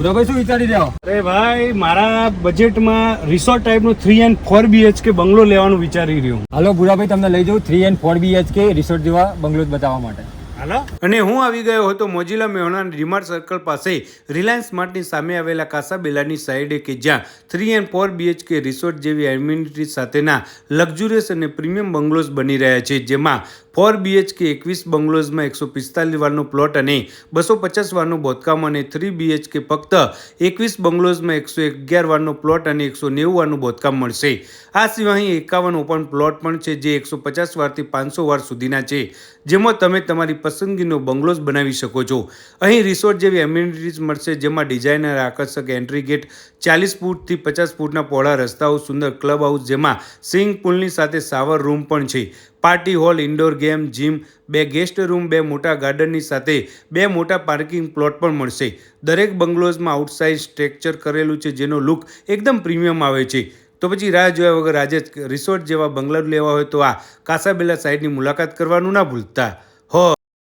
ભૂરાભાઈ શું વિચારી રહ્યો અરે ભાઈ મારા બજેટમાં રિસોર્ટ ટાઈપનું three and four BHK bungalow લેવાનું વિચારી રહ્યો હાલો ભૂરાભાઈ તમને લઈ જાઉં. Three and four BHK resort જેવા બંગલો બતાવવા માટે. અને હું આવી ગયો હતો મોજીલા મેહોણા ડીમાર્ટ સર્કલ પાસે. રિલાયન્સ માર્ટની સામે આવેલા કાસાબેલાની સાઈડે કે જ્યાં three and four BHK resort જેવી એમ્યુનિટી સાથેના લક્ઝુરિયસ અને પ્રીમિયમ બંગલોઝ બની રહ્યા છે, જેમાં ફોર બીએચકે એકવીસ બંગલોઝમાં એકસો પિસ્તાલીસ વારનો પ્લોટ અને બસો પચાસ વારનું બોધકામ અને થ્રી બીએચકે ફક્ત એકવીસ બંગલોઝમાં એકસો અગિયાર વારનો પ્લોટ અને એકસો નેવું વારનું બોધકામ મળશે. આ સિવાય એકાવન ઓપન પ્લોટ પણ છે, જે એકસો પચાસ વારથી પાંચસો વાર સુધીના છે, જેમાં તમે તમારી પસંદગીનો બંગલોઝ બનાવી શકો છો. અહીં રિસોર્ટ જેવી એમ્યુનિટીઝ મળશે જેમાં ડિઝાઇનર આકર્ષક એન્ટ્રી ગેટ ચાલીસ ફૂટથી પચાસ ફૂટના પહોળા રસ્તાઓ, સુંદર ક્લબ હાઉસ જેમાં સ્વિમિંગ પુલની સાથે શાવર રૂમ પણ છે. Party hall indoor game gym બે ગેસ્ટ રૂમ બે મોટા ગાર્ડનની સાથે બે મોટા પાર્કિંગ પ્લોટ પણ મળશે. દરેક બંગલોઝમાં આઉટસાઇડ સ્ટ્રક્ચર કરેલું છે જેનો લુક એકદમ પ્રીમિયમ આવે છે. તો પછી રાહ જોયા વગર આજે રિસોર્ટ જેવા બંગલા લેવા હોય તો આ કાસાબેલા સાઇડની મુલાકાત કરવાનું ના ભૂલતા. હો!